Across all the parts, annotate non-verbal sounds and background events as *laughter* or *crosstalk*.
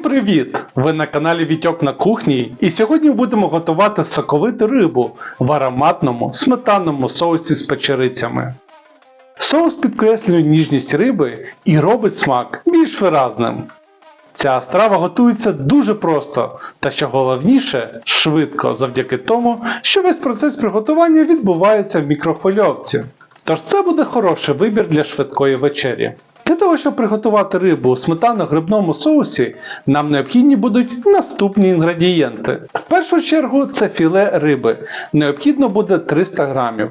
Всім привіт! Ви на каналі Вітьок на кухні, і сьогодні будемо готувати соковиту рибу в ароматному сметанному соусі з печерицями. Соус підкреслює ніжність риби і робить смак більш виразним. Ця страва готується дуже просто та що головніше, швидко завдяки тому, що весь процес приготування відбувається в мікрохвильовці. Тож це буде хороший вибір для швидкої вечері. Для того, щоб приготувати рибу у сметано-грибному соусі, нам необхідні будуть наступні інгредієнти. В першу чергу це філе риби. Необхідно буде 300 грамів.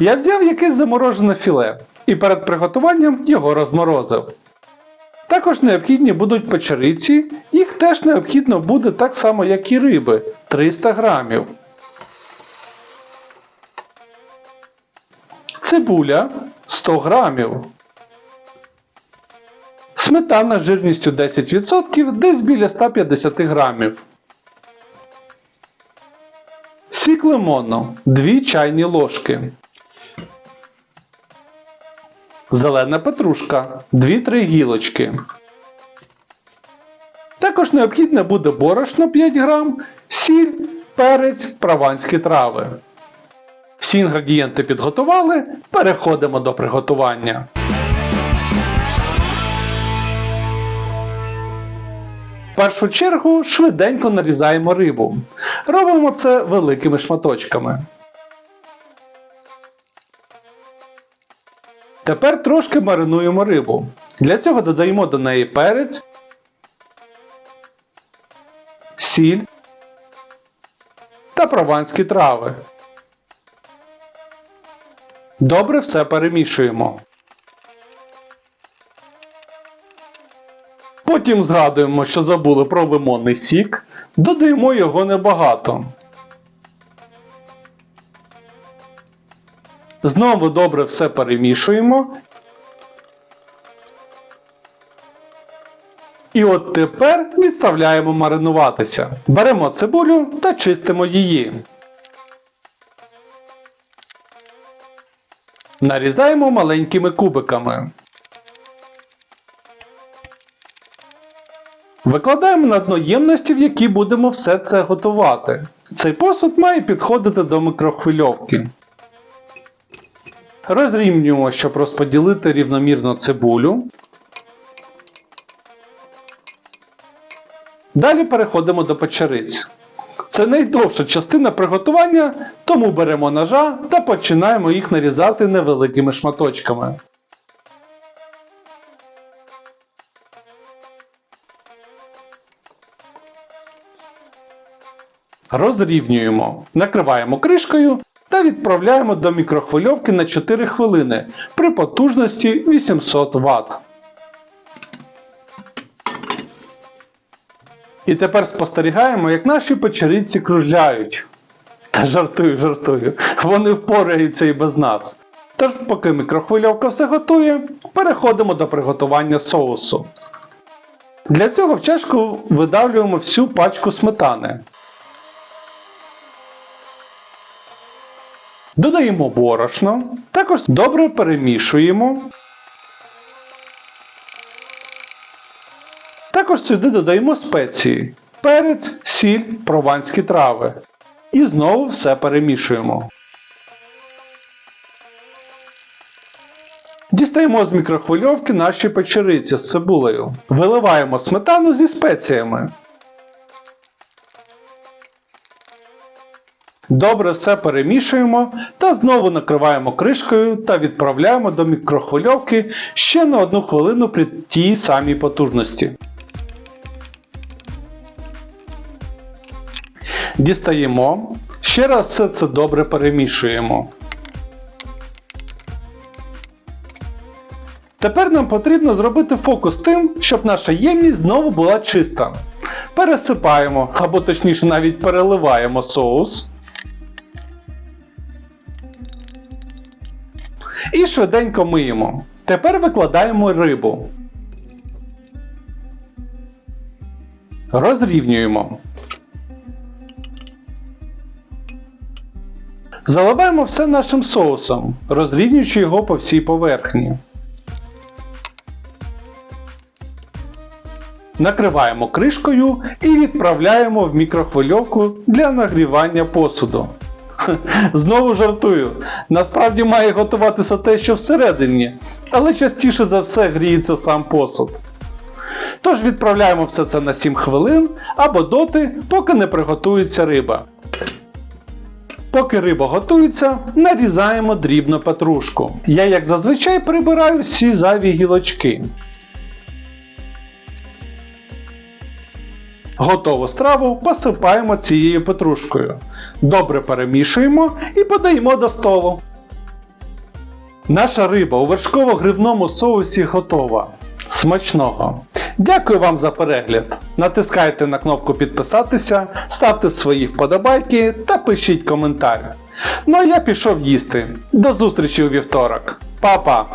Я взяв якесь заморожене філе і перед приготуванням його розморозив. Також необхідні будуть печериці, їх теж необхідно буде так само, як і риби 300 грамів. Цибуля 100 грамів. Сметана жирністю 10% десь біля 150 грамів. Сік лимону 2 чайні ложки. Зелена петрушка 2-3 гілочки. Також необхідне буде борошно 5 грам, сіль, перець, прованські трави. Всі інгредієнти підготували, переходимо до приготування. В першу чергу швиденько нарізаємо рибу. Робимо це великими шматочками. Тепер трошки маринуємо рибу. Для цього додаємо до неї перець, сіль та прованські трави. Добре все перемішуємо. Потім згадуємо, що забули про лимонний сік, додаємо його небагато. Знову добре все перемішуємо. І от тепер відставляємо маринуватися. Беремо цибулю та чистимо її. Нарізаємо маленькими кубиками. Викладаємо на дно ємності, в якій будемо все це готувати. Цей посуд має підходити до мікрохвильовки. Розрівнюємо, щоб розподілити рівномірно цибулю. Далі переходимо до печериць. Це найдовша частина приготування, тому беремо ножа та починаємо їх нарізати невеликими шматочками. Розрівнюємо, накриваємо кришкою та відправляємо до мікрохвильовки на 4 хвилини при потужності 800 Вт. І тепер спостерігаємо, як наші печериці кружляють. Жартую, жартую, вони впораються і без нас. Тож, поки мікрохвильовка все готує, переходимо до приготування соусу. Для цього в чашку видавлюємо всю пачку сметани. Додаємо борошно, також добре перемішуємо. Також сюди додаємо спеції, перець, сіль, прованські трави. І знову все перемішуємо. Дістаємо з мікрохвильовки наші печериці з цибулею. Виливаємо сметану зі спеціями. Добре все перемішуємо та знову накриваємо кришкою та відправляємо до мікрохвильовки ще на одну хвилину при тій самій потужності. Дістаємо. Ще раз все це добре перемішуємо. Тепер нам потрібно зробити фокус тим, щоб наша ємність знову була чиста. Пересипаємо, або точніше навіть переливаємо соус. І швиденько миємо. Тепер викладаємо рибу. Розрівнюємо. Заливаємо все нашим соусом, розрівнюючи його по всій поверхні. Накриваємо кришкою і відправляємо в мікрохвильовку для нагрівання посуду. *laughs* Знову жартую. Насправді має готуватися те, що всередині, але частіше за все гріється сам посуд. Тож відправляємо все це на 7 хвилин або доти, поки не приготується риба. Поки риба готується, нарізаємо дрібно петрушку. Я, як зазвичай, прибираю всі зайві гілочки. Готову страву посипаємо цією петрушкою. Добре перемішуємо і подаємо до столу. Наша риба у вершково-гривному соусі готова. Смачного! Дякую вам за перегляд. Натискайте на кнопку підписатися, ставте свої вподобайки та пишіть коментар. Ну а я пішов їсти. До зустрічі у вівторок. Па-па!